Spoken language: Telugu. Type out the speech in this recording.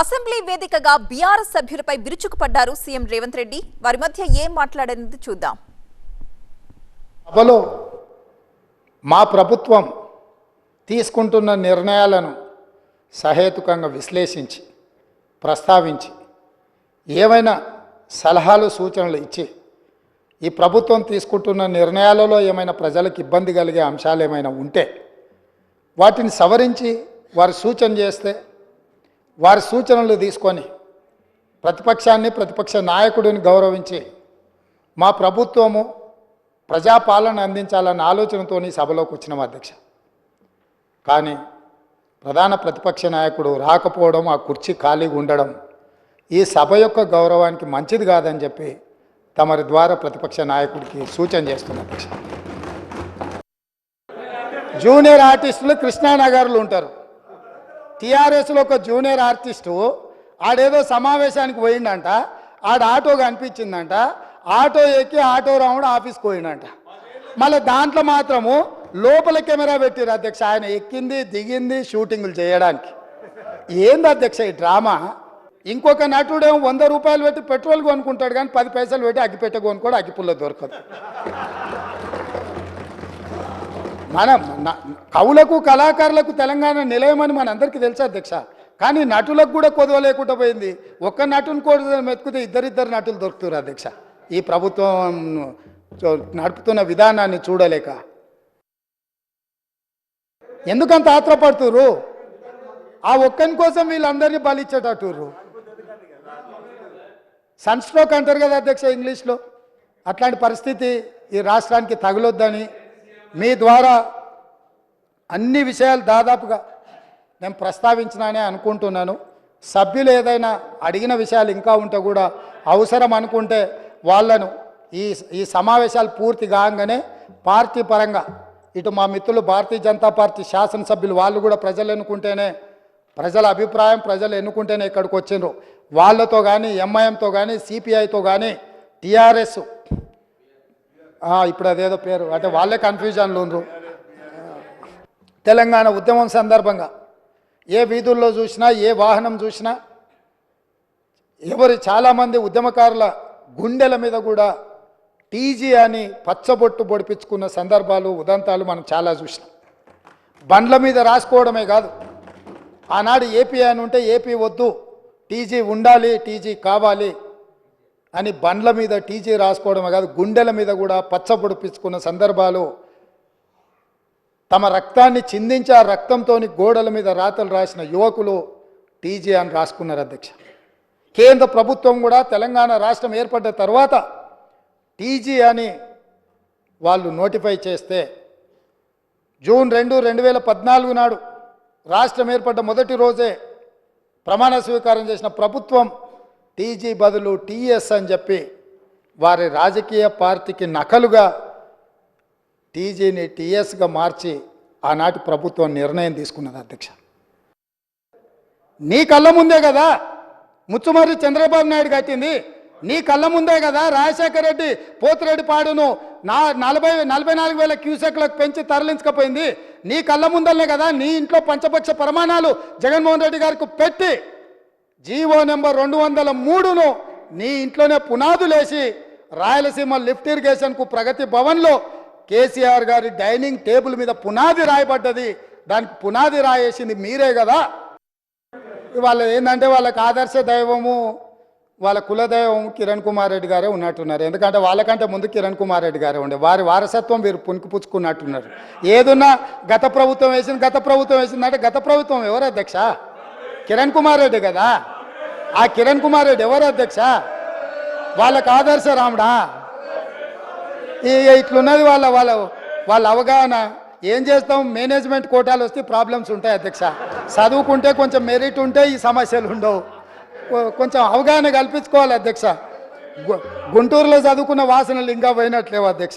అసెంబ్లీ వేదికగా బీఆర్ఎస్ సభ్యులపై విరుచుకుపడ్డారు సీఎం రేవంత్ రెడ్డి. వారి మధ్య ఏం మాట్లాడనేది చూద్దాం. సభలో మా ప్రభుత్వం తీసుకుంటున్న నిర్ణయాలను సహేతుకంగా విశ్లేషించి ప్రస్తావించి ఏమైనా సలహాలు సూచనలు ఇచ్చి ఈ ప్రభుత్వం తీసుకుంటున్న నిర్ణయాలలో ఏమైనా ప్రజలకు ఇబ్బంది కలిగే అంశాలు ఏమైనా ఉంటే వాటిని సవరించి వారు సూచన చేస్తే వారి సూచనలు తీసుకొని ప్రతిపక్షాన్ని ప్రతిపక్ష నాయకుడిని గౌరవించి మా ప్రభుత్వము ప్రజాపాలన అందించాలన్న ఆలోచనతో సభలోకి వచ్చినాం అధ్యక్ష. కానీ ప్రధాన ప్రతిపక్ష నాయకుడు రాకపోవడం ఆ కుర్చీ ఖాళీగా ఉండడం ఈ సభ యొక్క గౌరవానికి మంచిది కాదని చెప్పి తమరి ద్వారా ప్రతిపక్ష నాయకుడికి సూచన చేస్తున్న అధ్యక్ష. జూనియర్ ఆర్టిస్టులు కృష్ణానగర్లు ఉంటారు. టీఆర్ఎస్లో ఒక జూనియర్ ఆర్టిస్టు ఆడేదో సమావేశానికి పోయిండంట. ఆడ ఆటో కనిపించిందంట. ఆటో ఎక్కి ఆటో రాముడు ఆఫీస్కి పోయిండంట. మళ్ళీ దాంట్లో మాత్రము లోపల కెమెరా పెట్టిరు అధ్యక్ష. ఆయన ఎక్కింది దిగింది షూటింగులు చేయడానికి. ఏంది అధ్యక్ష ఈ డ్రామా? ఇంకొక నటుడేమో వంద రూపాయలు పెట్టి పెట్రోల్ కొనుక్కుంటాడు కానీ పది పైసలు పెట్టి అగ్గిపెట్ట కొనుక్కోడు అగ్గిపుల్ల దొరకదు. మనం కవులకు కళాకారులకు తెలంగాణ నిలయమని మనందరికీ తెలుసు అధ్యక్ష. కానీ నటులకు కూడా కొదవ లేకుండా పోయింది. ఒక్క నటుని కూడా మెతుకుతే ఇద్దరిద్దరు నటులు దొరుకుతారు అధ్యక్ష. ఈ ప్రభుత్వం నడుపుతున్న విధానాన్ని చూడలేక. ఎందుకంత ఆత్రపడుతురు ఆ ఒక్కని కోసం వీళ్ళందరినీ బలిచ్చేటట్టుర్రు? సన్ స్ట్రోక్ అంటారు కదా అధ్యక్ష ఇంగ్లీష్లో. అట్లాంటి పరిస్థితి ఈ రాష్ట్రానికి తగులొద్దని మీ ద్వారా అన్ని విషయాలు దాదాపుగా నేను ప్రస్తావించినానే అనుకుంటున్నాను. సభ్యులు ఏదైనా అడిగిన విషయాలు ఇంకా ఉంటే కూడా అవసరం అనుకుంటే వాళ్ళను ఈ ఈ సమావేశాలు పూర్తి కాగానే పార్టీ పరంగా ఇటు మా మిత్రులు భారతీయ జనతా పార్టీ శాసనసభ్యులు వాళ్ళు కూడా ప్రజలు ఎన్నుకుంటేనే ప్రజల అభిప్రాయం ప్రజలు ఎన్నుకుంటేనే ఇక్కడికి వచ్చిండ్రు. వాళ్ళతో కానీ ఎంఐఎంతో కానీ సిపిఐతో కానీ టీఆర్ఎస్ ఇప్పుడు అదేదో పేరు. అంటే వాళ్ళే కన్ఫ్యూజన్లు ఉన్నారు తెలంగాణ ఉద్యమం సందర్భంగా ఏ వీధుల్లో చూసినా ఏ వాహనం చూసినా ఎవరి చాలామంది ఉద్యమకారుల గుండెల మీద కూడా టీజీ అని పచ్చబొట్టు పొడిపించుకున్న సందర్భాలు ఉదంతాలు మనం చాలా చూసినాం. బండ్ల మీద రాసుకోవడమే కాదు. ఆనాడు ఏపీ అని ఉంటే ఏపీ వద్దు. టీజీ ఉండాలి టీజీ కావాలి. అని బండ్ల మీద టీజీ రాసుకోవడమే కాదు గుండెల మీద కూడా పచ్చ పొడిపించుకున్న సందర్భాలు. తమ రక్తాన్ని చిందించి ఆ రక్తంతో గోడల మీద రాతలు రాసిన యువకులు టీజీ అని రాసుకున్నారు అధ్యక్ష. కేంద్ర ప్రభుత్వం కూడా తెలంగాణ రాష్ట్రం ఏర్పడ్డ తర్వాత టీజీ అని వాళ్ళు నోటిఫై చేస్తే జూన్ రెండు రెండు వేల పద్నాలుగు నాడు రాష్ట్రం ఏర్పడ్డ మొదటి రోజే ప్రమాణ స్వీకారం చేసిన ప్రభుత్వం టీజీ బదులు టీఎస్ అని చెప్పి వారి రాజకీయ పార్టీకి నకలుగా టీజీని టీఎస్గా మార్చి ఆనాటి ప్రభుత్వం నిర్ణయం తీసుకున్నది అధ్యక్ష. నీ కళ్ళ ముందే కదా ముచ్చుమర్రి చంద్రబాబు నాయుడు కట్టింది. నీ కళ్ళ ముందే కదా రాజశేఖర రెడ్డి పోతిరెడ్డి పాడును నా నలభై నలభై నాలుగు వేల క్యూసెక్లకు పెంచి తరలించకపోయింది. నీ కళ్ళ ముందలనే కదా నీ ఇంట్లో పంచపక్ష ప్రమాణాలు జగన్మోహన్ రెడ్డి గారికి పెట్టి జీవో నెంబర్ రెండు వందల మూడును నీ ఇంట్లోనే పునాదులేసి రాయలసీమ లిఫ్ట్ ఇరిగేషన్కు ప్రగతి భవన్లో కేసీఆర్ గారి డైనింగ్ టేబుల్ మీద పునాది రాయబడ్డది. దానికి పునాది రాయేసింది మీరే కదా. వాళ్ళ ఏంటంటే వాళ్ళకి ఆదర్శ దైవము వాళ్ళ కులదైవం కిరణ్ కుమార్ రెడ్డి గారే ఉన్నట్టున్నారు. ఎందుకంటే వాళ్ళకంటే ముందు కిరణ్ కుమార్ రెడ్డి గారే ఉండే. వారి వారసత్వం వీరు పుణికిపుచ్చుకున్నట్టున్నారు. ఏదున్నా గత ప్రభుత్వం వేసింది గత ప్రభుత్వం వేసిందంటే గత ప్రభుత్వం ఎవరు అధ్యక్ష? కిరణ్ కుమార్ రెడ్డి కదా? ఆ కిరణ్ కుమార్ రెడ్డి ఎవరు అధ్యక్ష? వాళ్ళకు ఆదర్శ రాముడా? ఇట్లున్నది వాళ్ళ వాళ్ళ వాళ్ళ అవగాహన. ఏం చేస్తాం? మేనేజ్మెంట్ కోటాలు వస్తే ప్రాబ్లమ్స్ ఉంటాయి అధ్యక్ష. చదువుకుంటే కొంచెం మెరిట్ ఉంటే ఈ సమస్యలు ఉండవు. కొంచెం అవగాహన కల్పించుకోవాలి అధ్యక్ష. గు- గుంటూరులో చదువుకున్న వాసనలు ఇంకా పోయినట్లేవు అధ్యక్ష.